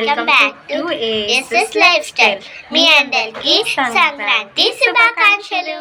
Welcome back to SS lifestyle మీ అందరికీ సంక్రాంతి శుభాకాంక్షలు.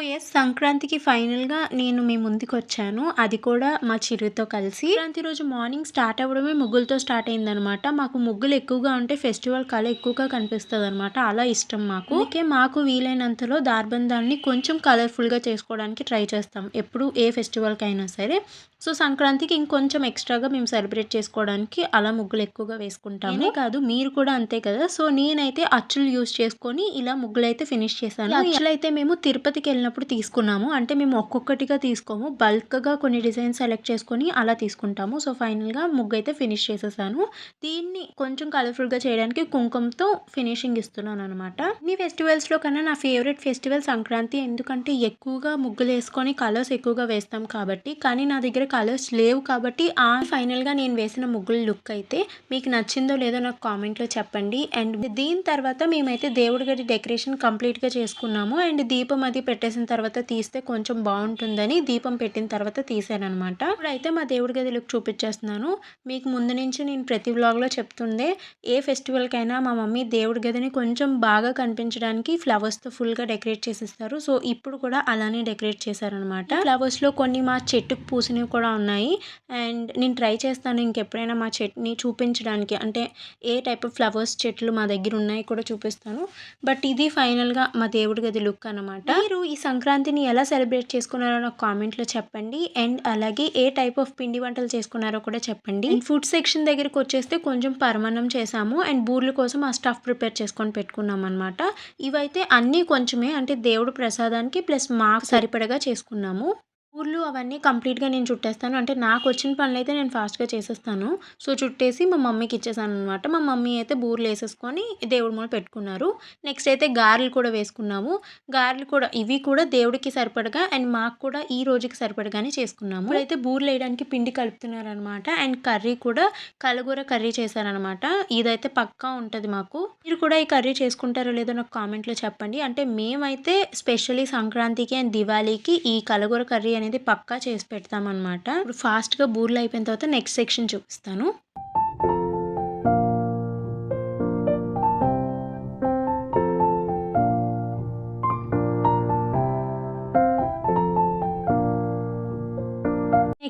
So yes సంక్రాంతికి ఫైనల్గా నేను మీ ముందుకు వచ్చాను అది కూడా మా చిరుతో కలిసి. సంక్రాంతి రోజు మార్నింగ్ స్టార్ట్ అవ్వడమే ముగ్గులతో స్టార్ట్ అయిందనమాట మాకు ముగ్గులు ఎక్కువగా ఉంటే ఫెస్టివల్ కళ ఎక్కువగా కనిపిస్తుంది అనమాట అలా ఇష్టం మాకు. అందుకే మాకు వీలైనంతలో దార్బంధాన్ని కొంచెం కలర్ఫుల్గా చేసుకోవడానికి ట్రై చేస్తాం. ఎప్పుడు ఏ ఫెస్టివల్కి అయినా సరే. సో సంక్రాంతికి ఇంకొంచెం ఎక్స్ట్రాగా మేము సెలబ్రేట్ చేసుకోవడానికి అలా ముగ్గులు ఎక్కువగా వేసుకుంటాము. కాదు మీరు కూడా అంతే కదా. సో నేనైతే అచ్చులు యూస్ చేసుకొని ఇలా ముగ్గులు అయితే ఫినిష్ చేశాను. అచ్చులు అయితే మేము తిరుపతికి వెళ్ళినప్పుడు తీసుకున్నాము. అంటే మేము ఒక్కొక్కటిగా తీసుకోము. బల్క్గా కొన్ని డిజైన్స్ సెలెక్ట్ చేసుకొని అలా తీసుకుంటాము. సో ఫైనల్గా ముగ్గు అయితే ఫినిష్ చేసేసాను. దీన్ని కొంచెం కలర్ఫుల్గా చేయడానికి కుంకుమతో ఫినిషింగ్ ఇస్తున్నాను అనమాట ఈ ఫెస్టివల్స్లో కన్నా నా ఫేవరెట్ ఫెస్టివల్ సంక్రాంతి. ఎందుకంటే ఎక్కువగా ముగ్గులు వేసుకొని కలర్స్ ఎక్కువగా వేస్తాం కాబట్టి. కానీ నా దగ్గర కలర్స్ లేవు కాబట్టి ఆ ఫైనల్గా నేను వేసిన ముగ్గుల లుక్ అయితే మీకు నచ్చిందో లేదో నాకు కామెంట్లో చెప్పండి. అండ్ దీని తర్వాత మేమైతే దేవుడి గడి డెకరేషన్ కంప్లీట్గా చేసుకున్నాము. అండ్ దీపం అది పెట్టేసిన తర్వాత తీస్తే కొంచెం బాగుంటుందని దీపం పెట్టిన తర్వాత తీసానమాట అనమాట ఇప్పుడైతే మా దేవుడి గది లుక్ చూపించేస్తున్నాను. మీకు ముందు నుంచి నేను ప్రతి వ్లాగ్లో చెప్తుండే ఏ ఫెస్టివల్కైనా మా మమ్మీ దేవుడి గదిని కొంచెం బాగా కనిపించడానికి ఫ్లవర్స్తో ఫుల్గా డెకరేట్ చేసేస్తారు. సో ఇప్పుడు కూడా అలానే డెకరేట్ చేశారనమాట ఫ్లవర్స్లో కొన్ని మా చెట్టుకు పూసినవి కూడా ఉన్నాయి. అండ్ నేను ట్రై చేస్తాను ఇంకెప్పుడైనా మా చెట్టుని చూపించడానికి. అంటే ఏ టైప్ ఆఫ్ ఫ్లవర్స్ చెట్లు మా దగ్గర ఉన్నాయి కూడా చూపిస్తాను. బట్ ఇది ఫైనల్గా మా దేవుడి గది లుక్ అనమాట మీరు ఈ సంక్రాంతిని ఎలా సెలబ్రేట్ చేసుకున్నారో నాకు కామెంట్లో చెప్పండి. అండ్ అలాగే ఏ టైప్ ఆఫ్ పిండి వంటలు చేసుకున్నారో కూడా చెప్పండి. ఫుడ్ సెక్షన్ దగ్గరికి వచ్చేస్తే కొంచెం పరమాన్నం చేసాము. అండ్ బూర్ల కోసం ఆ స్టఫ్ ప్రిపేర్ చేసుకొని పెట్టుకున్నాం అనమాట ఇవైతే అన్నీ కొంచెమే అంటే దేవుడు ప్రసాదానికి ప్లస్ మాకు సరిపడగా చేసుకున్నాము. ఊర్లు అవన్నీ కంప్లీట్గా నేను చుట్టేస్తాను. అంటే నాకు వచ్చిన పనులు అయితే నేను ఫాస్ట్గా చేసేస్తాను. సో చుట్టేసి మా మమ్మీకి ఇచ్చేసాను అనమాట మా మమ్మీ అయితే బూర్లు వేసేసుకొని దేవుడి మూల పెట్టుకున్నారు. నెక్స్ట్ అయితే గారెలు కూడా వేసుకున్నాము. గారెలు కూడా ఇవి కూడా దేవుడికి సరిపడగా అండ్ మాకు కూడా ఈ రోజుకి సరిపడగానే చేసుకున్నాము. అయితే బూర్లు వేయడానికి పిండి కలుపుతున్నారు అనమాట అండ్ కర్రీ కూడా కలగూర కర్రీ చేశారనమాట ఇదైతే పక్కా ఉంటుంది మాకు. మీరు కూడా ఈ కర్రీ చేసుకుంటారో లేదో నాకు కామెంట్లో చెప్పండి. అంటే మేమైతే స్పెషల్లీ సంక్రాంతికి అండ్ దివాళీకి ఈ కలగూర కర్రీ అనేది పక్కా చేసి పెడతామన్నమాట. ఇప్పుడు ఫాస్ట్గా బూర్లు అయిపోయిన తర్వాత నెక్స్ట్ సెక్షన్ చూపిస్తాను.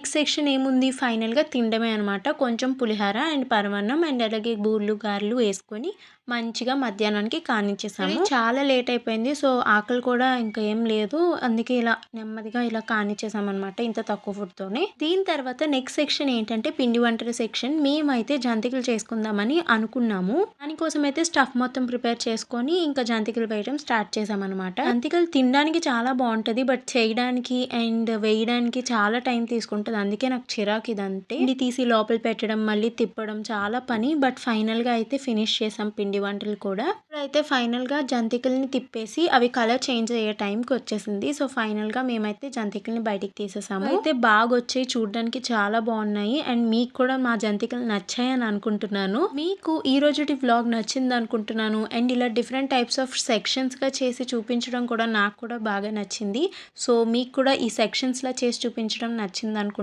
నెక్స్ట్ సెక్షన్ ఏముంది? ఫైనల్గా తినడమే అనమాట కొంచెం పులిహార అండ్ పరమాన్నం అండ్ అలాగే బూర్లు గారెలు వేసుకొని మంచిగా మధ్యాహ్నానికి కానిచ్చేసాము. చాలా లేట్ అయిపోయింది. సో ఆకలి కూడా ఇంకా ఏం లేదు. అందుకే ఇలా నెమ్మదిగా ఇలా కానిచ్చేసాం అనమాట ఇంత తక్కువ ఫుడ్తోనే. దీని తర్వాత నెక్స్ట్ సెక్షన్ ఏంటంటే పిండి వంటల సెక్షన్. మేమైతే జంతికలు చేసుకుందామని అనుకున్నాము. దానికోసం అయితే స్టఫ్ మొత్తం ప్రిపేర్ చేసుకొని ఇంకా జంతికలు వేయడం స్టార్ట్ చేసామన్నమాట. జంతికలు తినడానికి చాలా బాగుంటుంది. బట్ చేయడానికి అండ్ వేయడానికి చాలా టైం తీసుకుంటుంది. అందుకే నాకు చిరాకు ఇదంతే ఇది తీసి లోపల పెట్టడం మళ్ళీ తిప్పడం చాలా పని. బట్ ఫైనల్గా అయితే ఫినిష్ చేసాం పిండి వంటలు కూడా. అయితే ఫైనల్గా జంతికల్ని తిప్పేసి అవి కలర్ చేంజ్ అయ్యే టైంకి వచ్చేసింది. సో ఫైనల్గా మేమైతే జంతికల్ని బయటికి తీసేసాము. అయితే బాగా వచ్చాయి చూడడానికి చాలా బాగున్నాయి. అండ్ మీకు కూడా మా జంతికలు నచ్చాయి అని అనుకుంటున్నాను. మీకు ఈ రోజుటి వ్లాగ్ నచ్చింది అనుకుంటున్నాను. అండ్ ఇలా డిఫరెంట్ టైప్స్ ఆఫ్ సెక్షన్స్గా చేసి చూపించడం కూడా నాకు కూడా బాగా నచ్చింది. సో మీకు కూడా ఈ సెక్షన్స్లా చేసి చూపించడం నచ్చింది అనుకుంటున్నాను.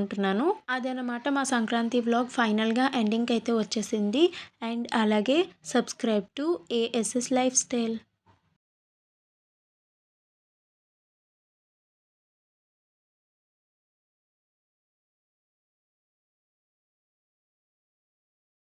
అదనమాట మా సంక్రాంతి వ్లాగ్ ఫైనల్గా ఎండింగ్కి అయితే వచ్చేసింది. అండ్ అలాగే subscribe to ASS life style